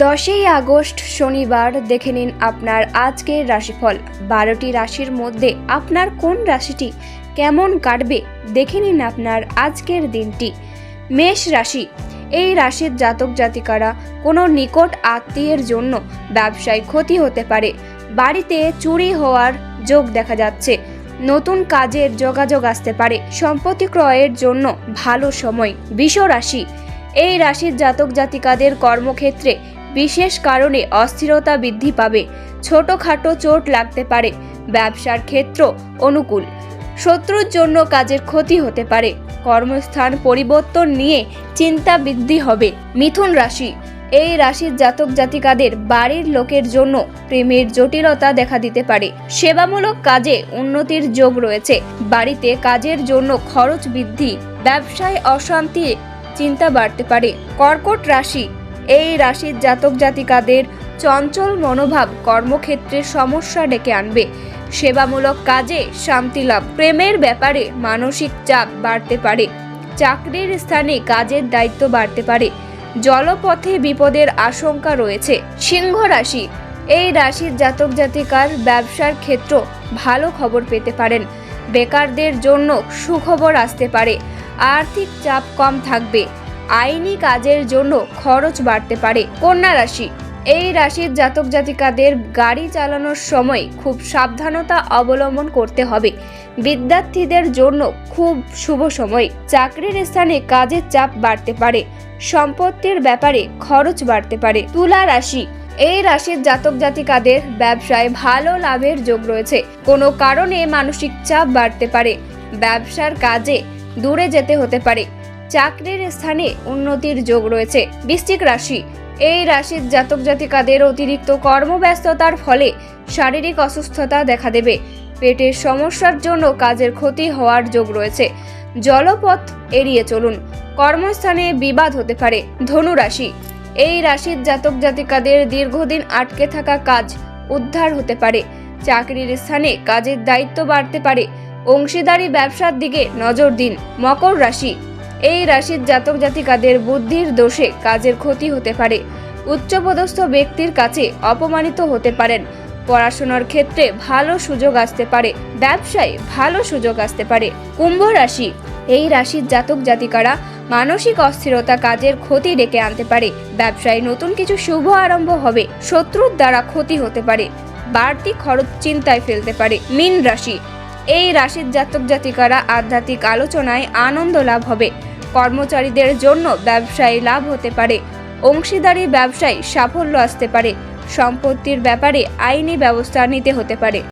দশই আগস্ট শনিবার দেখে নিন আপনার আজকের রাশিফল। বারোটি রাশির মধ্যে আপনার কোন রাশিটি কেমন কাটবে দেখে নিন আপনার আজকের দিনটি। মেষ রাশি, এই রাশির জাতক জাতিকারা কোনো নিকট আত্মীয়ের জন্য ব্যবসায় ক্ষতি হতে পারে। বাড়িতে চুরি হওয়ার যোগ দেখা যাচ্ছে। নতুন কাজের যোগাযোগ আসতে পারে। সম্পত্তি ক্রয়ের জন্য ভালো সময়। বিষ রাশি, এই রাশির জাতক জাতিকাদের কর্মক্ষেত্রে বিশেষ কারণে অস্থিরতা বৃদ্ধি পাবে। ছোটখাটো চোট লাগতে পারে। ব্যবসার ক্ষেত্র অনুকূল। শত্রুর জন্য কাজের ক্ষতি হতে পারে। কর্মস্থান পরিবর্তন নিয়ে চিন্তা বৃদ্ধি হবে। মিথুন রাশি। এই রাশির জাতক জাতিকাদের বাড়ির লোকের জন্য প্রেমের জটিলতা দেখা দিতে পারে। সেবামূলক কাজে উন্নতির যোগ রয়েছে। বাড়িতে কাজের জন্য খরচ বৃদ্ধি। ব্যবসায় অশান্তি, চিন্তা বাড়তে পারে। কর্কট রাশি। এই রাশির জাতক জাতিকাদের চঞ্চল মনোভাব কর্মক্ষেত্রে সমস্যা ডেকে আনবে। সেবামূলক কাজে শান্তি লাভ। প্রেমের ব্যাপারে মানসিক চাপ বাড়তে পারে। চাকরির স্থানে কাজের দায়িত্ব বাড়তে পারে। জলপথে বিপদের আশঙ্কা রয়েছে। সিংহ রাশি। এই রাশির জাতক জাতিকার ব্যবসার ক্ষেত্র ভালো খবর পেতে পারেন। বেকারদের জন্য সুখবর আসতে পারে। আর্থিক চাপ কম থাকবে। আইনি কাজের জন্য খরচ বাড়তে পারে কন্যা রাশি। এই রাশির জাতক জাতিকাদের গাড়ি চালানোর সময় খুব সাবধানতা অবলম্বন করতে হবে। বিদ্যার্থীদের জন্য খুব শুভ সময়। চাকরির স্থানে কাজের চাপ বাড়তে পারে। সম্পত্তির ব্যাপারে খরচ বাড়তে পারে। তুলা রাশি। এই রাশির জাতক জাতিকাদের ব্যবসায় ভালো লাভের যোগ রয়েছে। কোনো কারণে মানসিক চাপ বাড়তে পারে। ব্যবসার কাজে দূরে যেতে হতে পারে। চাকরির স্থানে উন্নতির যোগ রয়েছে। বৃশ্চিক রাশি। এই রাশির জাতক জাতিকাদের অতিরিক্ত কর্মব্যস্ততার ফলে শারীরিক অসুস্থতা দেখা দেবে। পেটের সমস্যার জন্য কাজের ক্ষতি হওয়ার যোগ রয়েছে। জলপথ এড়িয়ে চলুন। কর্মস্থানে বিবাদ হতে পারে। ধনু রাশি। এই রাশির জাতক জাতিকাদের দীর্ঘদিন আটকে থাকা কাজ উদ্ধার হতে পারে। চাকরির স্থানে কাজের দায়িত্ব বাড়তে পারে। অংশীদারি ব্যবসার দিকে নজর দিন। মকর রাশি। এই রাশির জাতক জাতিকাদের বুদ্ধির দোষে কাজের ক্ষতি হতে পারে। উচ্চপদস্থ ব্যক্তির কাছে অপমানিত হতে পারেন। পড়াশোনার ক্ষেত্রে ভালো সুযোগ আসতে পারে। ব্যবসায় ভালো সুযোগ আসতে পারে। কুম্ভ রাশি, এই রাশির জাতক জাতিকারা মানসিক অস্থিরতা কাজের ক্ষতি ডেকে আনতে পারে। ব্যবসায় নতুন কিছু শুভ আরম্ভ হবে, শত্রুর দ্বারা ক্ষতি হতে পারে। বাড়তি খরচ চিন্তায় ফেলতে পারে। মীন রাশি, এই রাশির জাতক জাতিকারা আধ্যাত্মিক আলোচনায় আনন্দ লাভ হবে। কর্মচারীদের জন্য ব্যবসায় লাভ হতে পারে। অংশীদারি ব্যবসায় সাফল্য আসতে পারে। সম্পত্তির ব্যাপারে আইনি ব্যবস্থা নিতে হতে পারে।